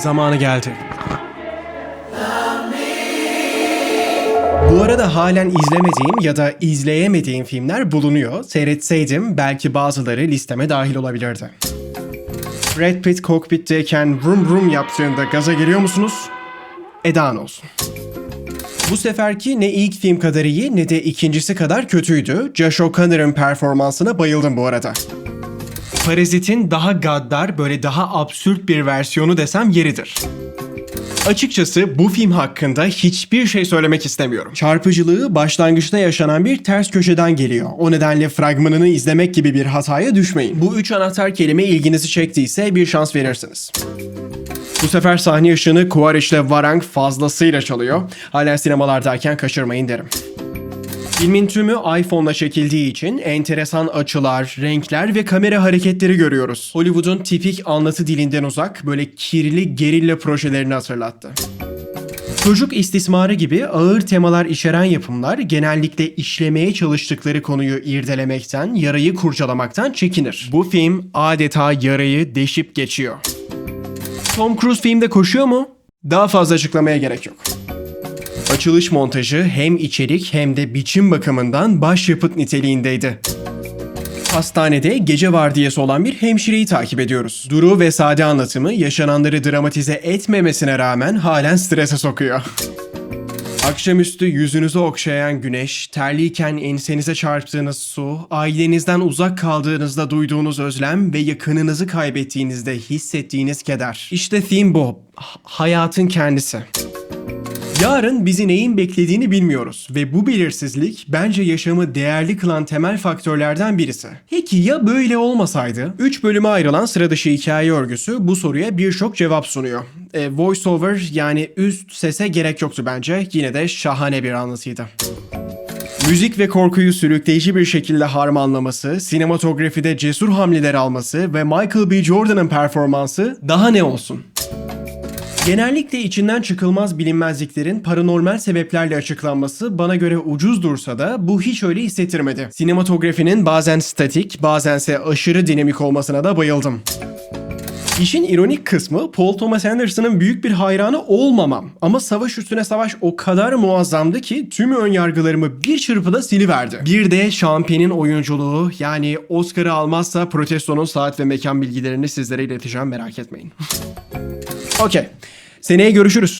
zamanı geldi. Bu arada halen izlemediğim ya da izleyemediğim filmler bulunuyor. Seyretseydim belki bazıları listeme dahil olabilirdi. Brad Pitt kokpitteyken vrum vrum yaptığında gaza geliyor musunuz? Edan olsun. Bu seferki ne ilk film kadar iyi ne de ikincisi kadar kötüydü. Josh O'Connor'ın performansına bayıldım bu arada. Parazit'in daha gaddar, böyle daha absürt bir versiyonu desem yeridir. Açıkçası bu film hakkında hiçbir şey söylemek istemiyorum. Çarpıcılığı başlangıçta yaşanan bir ters köşeden geliyor. O nedenle fragmanını izlemek gibi bir hataya düşmeyin. Bu üç anahtar kelime ilginizi çektiyse bir şans verirsiniz. Bu sefer sahne ışığını Kuariş ile Varang fazlasıyla çalıyor. Hala sinemalardayken kaçırmayın derim. Filmin tümü iPhone'la çekildiği için enteresan açılar, renkler ve kamera hareketleri görüyoruz. Hollywood'un tipik anlatı dilinden uzak, böyle kirli gerilla projelerini hatırlattı. Çocuk istismarı gibi ağır temalar içeren yapımlar genellikle işlemeye çalıştıkları konuyu irdelemekten, yarayı kurcalamaktan çekinir. Bu film adeta yarayı deşip geçiyor. Tom Cruise filmde koşuyor mu? Daha fazla açıklamaya gerek yok. Açılış montajı hem içerik hem de biçim bakımından başyapıt niteliğindeydi. Hastanede gece vardiyası olan bir hemşireyi takip ediyoruz. Duru ve sade anlatımı yaşananları dramatize etmemesine rağmen halen strese sokuyor. Akşamüstü yüzünüzü okşayan güneş, terliyken ensenize çarptığınız su, ailenizden uzak kaldığınızda duyduğunuz özlem ve yakınınızı kaybettiğinizde hissettiğiniz keder. İşte theme bu. Hayatın kendisi. Yarın bizi neyin beklediğini bilmiyoruz ve bu belirsizlik bence yaşamı değerli kılan temel faktörlerden birisi. Peki ya böyle olmasaydı? 3 bölüme ayrılan sıra dışı hikaye örgüsü bu soruya birçok cevap sunuyor. E, voiceover yani üst sese gerek yoktu bence. Yine de şahane bir anlatıydı. Müzik ve korkuyu sürükleyici bir şekilde harmanlaması, sinematografide cesur hamleler alması ve Michael B. Jordan'ın performansı daha ne olsun? Genellikle içinden çıkılmaz bilinmezliklerin paranormal sebeplerle açıklanması bana göre ucuz dursa da bu hiç öyle hissettirmedi. Sinematografinin bazen statik, bazense aşırı dinamik olmasına da bayıldım. İşin ironik kısmı Paul Thomas Anderson'ın büyük bir hayranı olmamam. Ama savaş üstüne savaş o kadar muazzamdı ki tüm ön yargılarımı bir çırpıda siliverdi. Bir de Champagne'in oyunculuğu yani Oscar'ı almazsa protestonun saat ve mekan bilgilerini sizlere ileteceğim merak etmeyin. Okey. Seneye görüşürüz.